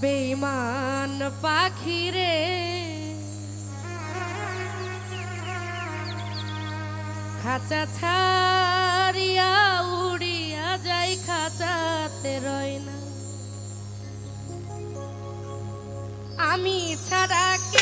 বিমান পাখি রে খাঁচা ছাড়িয়া উড়িয়া যাই খাঁচাতে রয় না। আমি ছাড়া কে